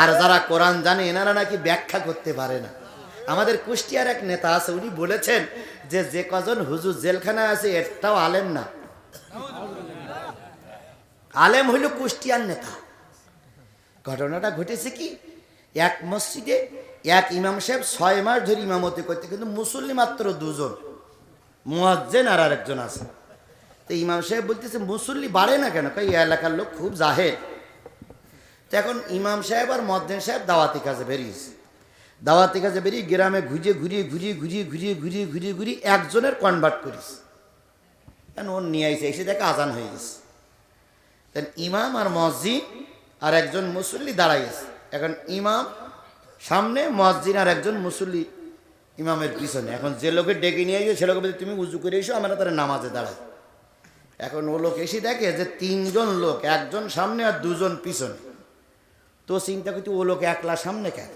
আর যারা কোরআন জানে, এনারা নাকি ব্যাখ্যা করতে পারে না। আমাদের কুষ্টিয়ার এক নেতা আছে, উনি বলেছেন যে যে কজন হুজুর জেলখানায় আছে, একটাও আলেম না। আলেম হইল কুষ্টিয়ার নেতা। ঘটনাটা ঘটেছে কি? এক মসজিদে এক ইমাম সাহেব ছয় মাস ধরে ইমামতি করতে, কিন্তু মুসল্লি মাত্র দুজন। মুয়াজ্জেন আর আরেকজন আছে। তো ইমাম সাহেব বলতেছে, মুসল্লি বাড়ে না কেন? এই এলাকার লোক খুব জাহের তো এখন ইমাম সাহেব আর মদ্দেন সাহেব দাওয়াতি কাজে বেরিয়েছে দাওয়াতি কাজে বেরিয়ে গ্রামে ঘুরিয়ে ঘুরিয়ে ঘুরিয়ে ঘুরিয়ে ঘুরিয়ে ঘুরিয়ে ঘুরিয়ে ঘুরিয়ে একজনের কনভার্ট করিস কেন ওর নিয়ে আইসে এসে দেখে আজান হয়ে গেছে। দেন ইমাম আর মসজিদ আর একজন মুসল্লি দাঁড়াই দাঁড়াইছে এখন ইমাম সামনে মসজিদ আর একজন মুসল্লি ইমামের পিছনে। এখন যে লোকে ডেকে নিয়ে গিয়ে সে লোকে বলছে, তুমি উজু করে এসো আমরা তারা নামাজে দাঁড়াই। এখন ও লোক এসে দেখে যে তিনজন লোক একজন সামনে আর দুজন পিছনে। তো চিন্তা করছি ও লোক একলা সামনে কেন?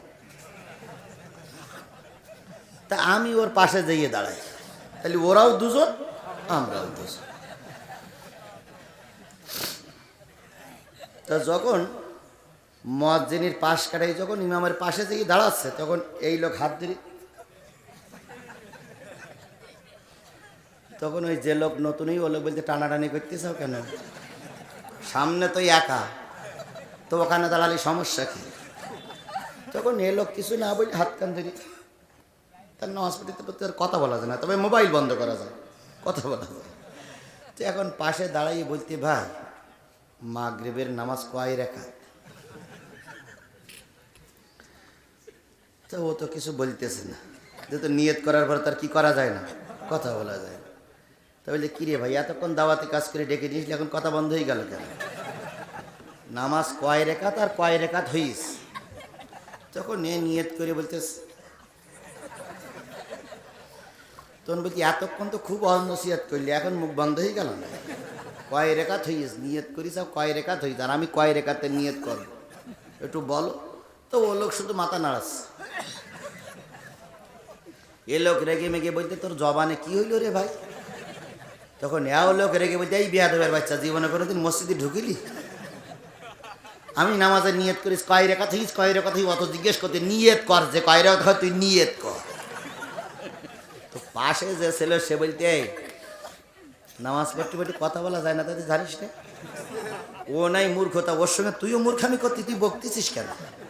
তা আমি ওর পাশে যেয়ে দাঁড়াই। তাহলে ওরাও দুজন, আমরাও দুজন। তা যখন মজ্জিনীর পাশ কাটাই, যখন ইমামের পাশে যেয়ে দাঁড়াচ্ছে, তখন এই লোক হাত ধরে, তখন ওই যে লোক নতুনই ও লোক বলতে টানাটানি করতেছ কেন? সামনে তো একা। তো ওখানে দাঁড়ালে সমস্যা কি? তখন এ লোক কিছু না বলে হাত কান ধরি তার না হসপিটালে তো তার কথা বলা যায় না, তবে মোবাইল বন্ধ করা যায়, কথা বলা যায়। তো এখন পাশে দাঁড়াই বলতে, ভাই, মাগরিবের নামাজ কয় রেখা তো ও তো কিছু বলতেছে না যে যেহেতু নিয়ত করার পর তার কি করা যায় না, কথা বলা যায় না। তো বলছে কিরে ভাই, এতক্ষণ দাওয়াতে কাজ করে ডেকে নিয়েছিল, এখন কথা বন্ধ হয়ে গেল কেন? নামাজ কয় রেখাত আর কয় রেখাত হইস? তখন এ নিয়ত করে বলতেস তখন বলছি, এতক্ষণ তো খুব অনসিয়াত করলি, এখন মুখ বন্ধ হয়ে গেল না? কয় রেখাত হইস, নিয়ত করিস আর কয় রেখাত হইস, আর আমি কয় রেখাতে নিয়ত করব। একটু বলো। তো ও লোক শুধু মাথা নাড়াচ্ছে। এ লোক রেগে মেগে বলতে, তোর জবানে কি হইল রে ভাই? তখন এও লোক রেগে বলতে, এই বিয়া দেবের বাচ্চা, জীবনে কোনোদিন মসজিদে ঢুকিলি? আমি নামাজের নিয়ত করিস, কয় রেখা থইস কয় থই অত জিজ্ঞেস করতে, নিয়ত কর যে কয় রেখা হয়, তুই নিয়ত কর। তো পাশে যে ছিল, সে বলতে নামাজ পড়তে পড়তে কথা বলা যায় না তাদের জানিস না? ও নাই মূর্খতা, ওর সঙ্গে তুইও মূর্খামি করতি, তুই বকতেছিস কেন?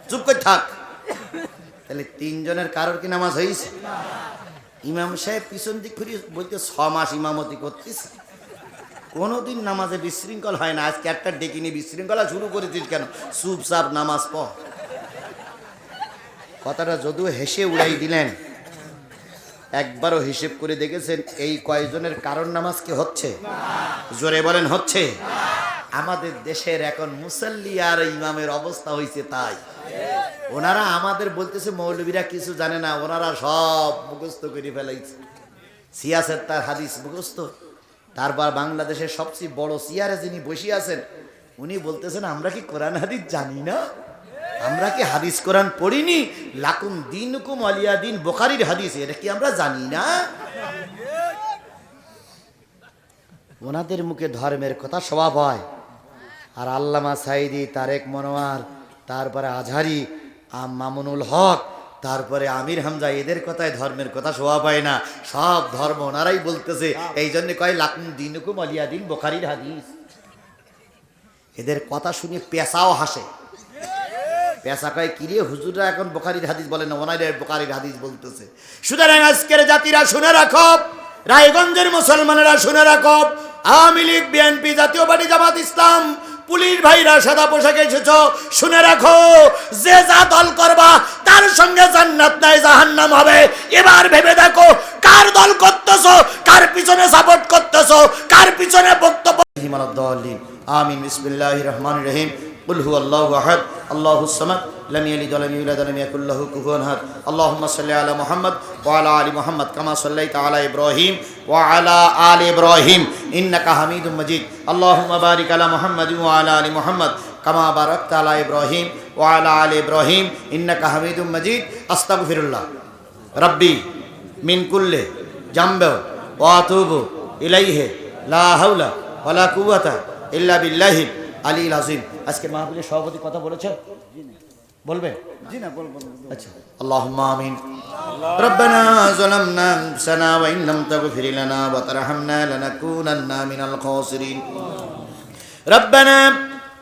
চুপ করে থাক। তাহলে তিনজনের কারোর কি নামাজ হয়েছে ইমাম সাহেব পিছন দিক ঘুরি বলতে, ছ মাস ইমামতি করতিস। কোনোদিন নামাজে বিশৃঙ্খল হয় না। আজকে একটা ডেকে নিয়ে বিশৃঙ্খলা শুরু করেছিস কেন? চুপচাপ নামাজ পড়। কথাটা যদিও হেসে উড়াই দিলেন, একবারও হিসেব করে দেখেছেন এই কয়জনের কারণ নামাজ কি হচ্ছে? জোরে বলেন, হচ্ছে। আমাদের দেশের এখন মুসল্লি আর ইমামের অবস্থা হয়েছে তাই। ওনারা আমাদের বলতেছে, মৌলবীরা কিছু জানে না, ওনারা সব মুখস্থ করে ফেলাইছে। সিয়াসের তার হাদিস মুখস্থ। তারপর বাংলাদেশের সবচেয়ে বড় সিয়ারে যিনি বসে আছেন, উনি বলতেছেন, আমরা কি কোরআন হাদিস জানি না? আমরা কি হাদিস কোরআন পড়িনি? লাকুম দিন হুকুম আলিয়া দিন বোখারির হাদিস, এটা কি আমরা জানি না? ওনাদের মুখে ধর্মের কথা স্বভাব হয়। আর আল্লামা সাইদি তারেক মনোয়ার, তারপরে আজহারি মামুনুল হক তারপরে আমির হামজা এদের কথায় ধর্মের কথা শোভা পায় না। সব ধর্ম ওনারাই বলতেছে। এই জন্য কয়, লাকুম দিন হুকুম আলিয়া দিন বোখারির হাদিস। এদের কথা শুনে পেশাও হাসে। পেশা কয় কিরে হুজুররা এখন বোখারির হাদিস বলে না ওনাদের বোখারির হাদিস বলতেছে। সুতরাং আজকের জাতিরা শুনে রাখো, রায়গঞ্জের মুসলমানেরা শুনে রাখো, Awami League, BNP, Jatiya party, Jamaat Islam, police ভাইরা সাদা পোশাকে এসেছ, শুনে রাখো, যে যা দল করবা, তার সঙ্গে জান্নাত নাই জাহান্নাম হবে এবার ভেবে দেখো কার দল করতেছো কার পিছনে সাপোর্ট করতেছো কার পিছনে বক্তব্য আমিন বিসমিল্লাহির রহমানির রহিম قل هو الله احد الله الصمد لم يلد ولم يولد ولم يكن له كفوا احد اللهم صل على محمد وعلى ال محمد كما صليت على ابراهيم وعلى ال ابراهيم انك حميد مجيد اللهم بارك على محمد وعلى ال محمد কামা বারক তালা ইব্রাহিম ও আলা আল ইব্রাহিম ইন্না হামিদুম মজিদ। আস্তাক ফিরুল্লাহ রব্বি মিনকুল্লে জাম্বে ও আতুবু ইলাইহে লা কুয়াতা ইল্লা বিল্লাহি আলী আজিম আজকে মাহফিলের সভাপতি কথা বলেছেন? বলবে? আচ্ছা।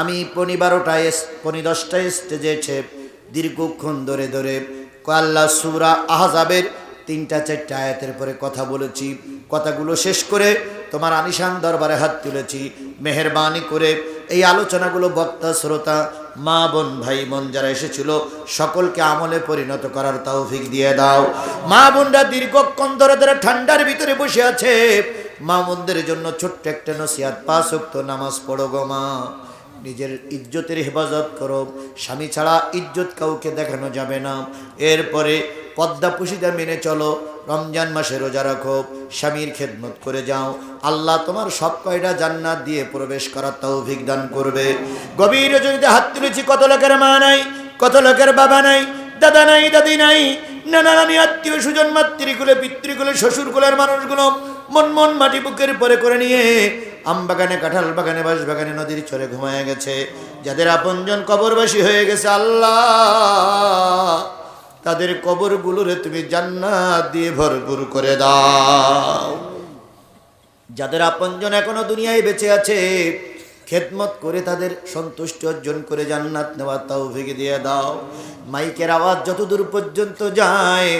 আমি পনি বারোটায় পনি দশটায় স্টেজেছে দীর্ঘক্ষণ ধরে ধরে আল্লাহ সুরা আহজাবের তিনটা চারটা আয়াতের পরে কথা বলেছি। কথাগুলো শেষ করে তোমার আনিশান দরবারে হাত তুলেছি। মেহরবানি করে এই আলোচনাগুলো বক্তা, শ্রোতা, মা, বোন, ভাই, বোন যারা এসেছিল, সকলকে আমলে পরিণত করার তৌফিক দিয়ে দাও। মা বোনরা দীর্ঘক্ষণ ধরে ধরে ঠান্ডার ভিতরে বসে আছে। মা বোনদের জন্য ছোট্ট একটা নসিহাত, পাঁচ নামাজ পড়ো গো মা। নিজের ইজ্জতের হেফাজত করো। স্বামী ছাড়া ইজ্জত কাউকে দেখানো যাবে না। এরপরে পদ্মা পুশিদা মেনে চলো। রমজান মাসে রোজা রাখো। স্বামীর খেদমত করে যাও। আল্লাহ তোমার সব কয়টা জান্নাত দিয়ে প্রবেশ করার তৌফিক দান করবে। গভীর রজনীতে হাত তুলেছি, কত লোকের মা নাই, কত লোকের বাবা নাই, দাদা নাই, দাদি নাই, নানা নানি আত্মীয় সুজন মাতৃকুলে, পিতৃকুলে, শ্বশুরকুলের মানুষগুলো মন মন মাটি বুকের পরে করে নিয়ে আম বাগানে, কাঁঠাল বাগানে, বাঁশ বাগানে নদীর চরে ঘুমায় গেছে। যাদের আপনজন কবরবাসী হয়ে গেছে আল্লাহ, তাদের কবরগুলোরে তুমি জান্নাত দিয়ে ভরপুর করে দাও। যাদের আপনজন এখনও দুনিয়ায় বেঁচে আছে, খেদমত করে তাদের সন্তুষ্টি অর্জন করে জান্নাত নেওয়ার তাও ভেঙে দিয়ে দাও। মাইকের আওয়াজ যতদূর পর্যন্ত যায়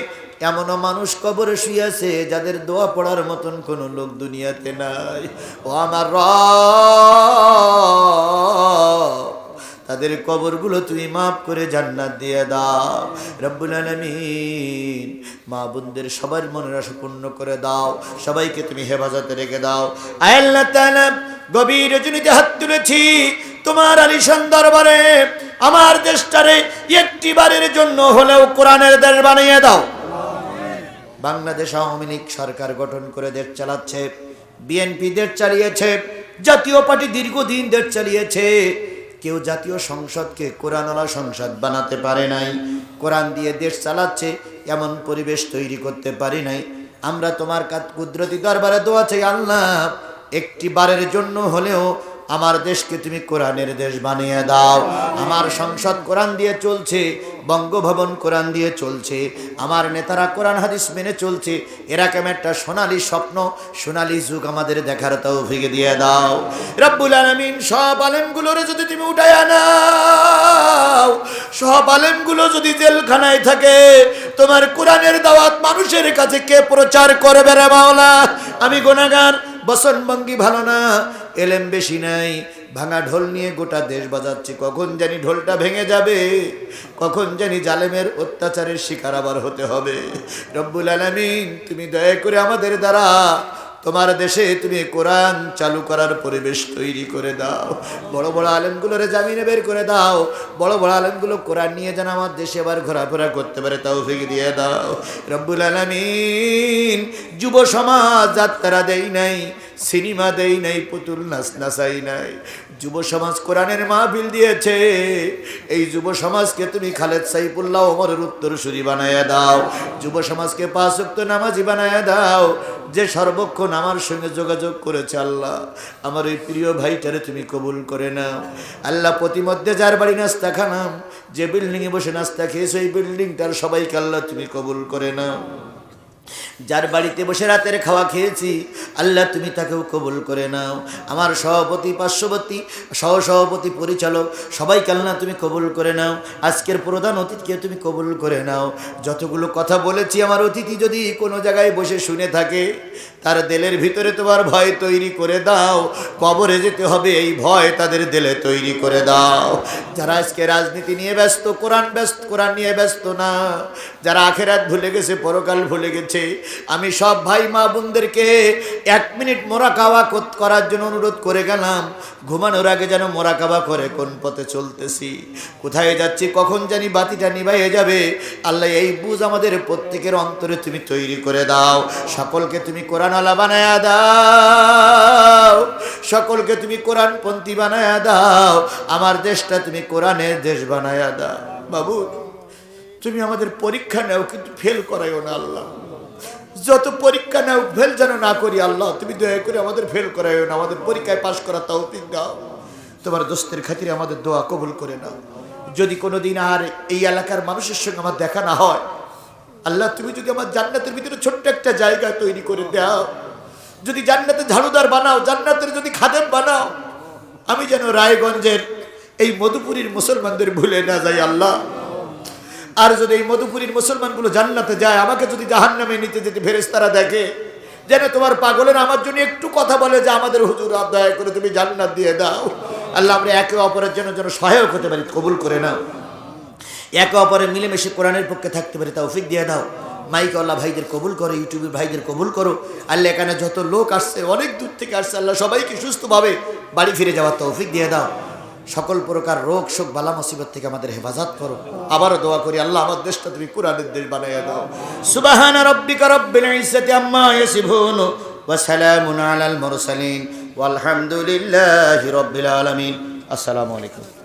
এমনও মানুষ কবরে শুয়েছে যাদের দোয়া পড়ার মতন কোনো লোক দুনিয়াতে নাই। ও আমার রব, তাদের কবরগুলো তুমি মাফ করে জান্নাত দিয়ে দাও। রব্বুল আলামিন, মা বোনদের সবার মনের আশা পূর্ণ করে দাও। সবাইকে তুমি হেফাজতে রেখে দাও। আয় আল্লাহ গভীর রজনীতে হাত তুলেছি তোমার আলিশান দরবারে। আমার দেশটারে একটি বারের জন্য হলেও কোরআনের দেশ বানিয়ে দাও। বাংলাদেশ আওয়ামী লীগ সরকার গঠন করে দেশ চালাচ্ছে, বিএনপি দেশ চালিয়েছে, জাতীয় পার্টি দীর্ঘদিন দেশ চালিয়েছে। কেউ জাতীয় সংসদকে কোরআনওয়ালা সংসদ বানাতে পারে নাই, কোরআন দিয়ে দেশ চালাচ্ছে, এমন পরিবেশ তৈরি করতে পারি নাই। আমরা তোমার কাত কুদরতি দরবারে দোয়া চাই, আল্লাহ, একটি বারের জন্য হলেও আমার দেশকে তুমি কোরআনের দেশ বানিয়ে দাও। আমার সংসদ কোরআন দিয়ে চলছে বঙ্গভবন কোরআন দিয়ে চলছে। আমার নেতারা কোরআন হাদিস মেনে চলছে। এরকম একটা সোনালি স্বপ্ন, সোনালি যুগ আমাদের দেখার তাও ভেঙে দিয়ে দাও। রব্বুল আলমিন, সব আলেমগুলোরে যদি তুমি উঠায় আনাও সব আলেমগুলো যদি জেলখানায় থাকে, তোমার কোরআনের দাওয়াত মানুষের কাছে কে প্রচার করবে রে মাওলা? আমি গোনাগার বসনভঙ্গি ভালো না, এলেম বেশি নাই। ভাঙা ঢোল নিয়ে গোটা দেশ বাজাচ্ছে। কখন জানি ঢোলটা ভেঙে যাবে? কখন জানি জালেমের অত্যাচারের শিকার আবার হতে হবে। রব্বুল আলামিন, তুমি দয়া করে আমাদের দ্বারা তোমার দেশে তুমি কোরআন চালু করার পরিবেশ তৈরি করে দাও। বড় বড় আলেমগুলোরে জামিনে বের করে দাও। বড় বড় আলেমগুলো কোরআন নিয়ে যেন আমার দেশে আবার ঘোরাফেরা করতে পারে তাও ফিকে দিয়ে দাও। রব্বুল আলামিন, যুব সমাজ যাত্রা দেই নাই। সিনেমা দেই নাই, পুতুল নাচ নাচাই নাই। যুব সমাজ কোরআনের মাহফিল দিয়েছে। এই যুব সমাজকে তুমি খালেদ সাইফুল্লাহ ওমরের উত্তরসূরি বানায় দাও। যুব সমাজকে পাঁচ উক্ত নামাজি বানায় দাও। যে সর্বক্ষণ আমার সঙ্গে যোগাযোগ করেছে আল্লাহ, আমার ওই প্রিয় ভাইটারে তুমি কবুল করে নাও। আল্লাহ প্রতিমধ্যে যার বাড়ি নাস্তা খানাম, যে বিল্ডিংয়ে বসে নাস্তা খেয়েছে, ওই বিল্ডিংটার সবাইকে আল্লাহ তুমি কবুল করে নাও। যার বাড়িতে বসে রাতের খাওয়া খেয়েছি, আল্লাহ তুমি তাকেও কবুল করে নাও। আমার সভাপতি, পার্শ্ববর্তী, সহসভাপতি, পরিচালক, সবাইকে আল্লাহ তুমি কবুল করে নাও। আজকের প্রধান অতিথিকে তুমি কবুল করে নাও। যতগুলো কথা বলেছি আমার অতিথি যদি কোনো জায়গায় বসে শুনে থাকে, তার দেলের ভিতরে তোমার ভয় তৈরি করে দাও। কবরে যেতে হবে, এই ভয় তাদের দেলে তৈরি করে দাও। যারা আজকে রাজনীতি নিয়ে ব্যস্ত, কোরআন ব্যস্ত, কোরআন নিয়ে ব্যস্ত না, যারা আখেরাত ভুলে গেছে, পরকাল ভুলে গেছে আমি সব ভাই মা বোনদেরকে এক মিনিট মোরা কাওয়া করার জন্য অনুরোধ করে গেলাম। ঘুমানোর আগে যেন মোরা কাবা করে কোন পথে চলতেছি। কোথায় যাচ্ছি, কখন জানি বাতিটা নিভাইয়ে যাবে। আল্লাহ, এই বুঝ আমাদের প্রত্যেকের অন্তরে তুমি তৈরি করে দাও। সকলকে তুমি কোরআন আলা বানায়া দাও। সকলকে তুমি কোরআন পন্থী বানায়া দাও। আমার দেশটা তুমি কোরআনের দেশ বানায়া দাও। বাবু, তুমি আমাদের পরীক্ষা নেও, কিন্তু ফেল করাইও না আল্লাহ। যত পরীক্ষা নাও ফেল যেন না করি, আল্লাহ, তুমি দয়া করে আমাদের ফেল করাইও না, আমাদের পরীক্ষায় পাশ করা তাও তৌফিক দাও। তোমার দোস্তের খাতিরে আমাদের দোয়া কবুল করে নাও। যদি কোনো দিন আর এই এলাকার মানুষের সঙ্গে আমার দেখা না হয়, আল্লাহ, তুমি যদি আমার জান্নাতের ভিতরে ছোট্ট একটা জায়গা তৈরি করে দাও। যদি জান্নাতে ঝাড়ুদার বানাও, জান্নাতের যদি খাদেম বানাও, আমি যেন রায়গঞ্জের এই মধুপুরীর মুসলমানদের ভুলে না যাই, আল্লাহ। আর যদি এই মধুপুরীর মুসলমানগুলো জান্নাতে যায়, আমাকে যদি জাহান নামে নিতে যেতে ফেরেস্তারা দেখে, যেন তোমার পাগলের আমার জন্য একটু কথা বলে যে, আমাদের হুজুর দয়া করে তুমি জান্নাত দিয়ে দাও। আল্লাহ আমরা একে অপরের জন্য যেন সহায়ক হতে পারি, কবুল করে নাও। একে অপরে মিলেমিশে কোরআনের পক্ষে থাকতে পারি, তৌফিক দিয়ে দাও। মাইক আল্লাহ ভাইদের কবুল করো, ইউটিউবের ভাইদের কবুল করো। আল্লাহ এখানে যত লোক আসছে, অনেক দূর থেকে আসছে, আল্লাহ সবাইকে সুস্থভাবে বাড়ি ফিরে যাওয়ার তৌফিক দিয়ে দাও। সকল প্রকার রোগ, শোক, বালা, মুসিবত থেকে আমাদের হেফাজত করো। আবারও দোয়া করি, আল্লাহ আমার দেশটা তুমি কোরআনের দেশ বানাইয়া দাও। সুবাহান রব্বিকা রব্বিল ইজ্জাতি আম্মা ইয়াসিফুন ওয়া সালামুন আলাল মুরসালিন। ওয়ালহামদুলিল্লাহি রব্বিল আলামিন। আসসালামু আলাইকুম।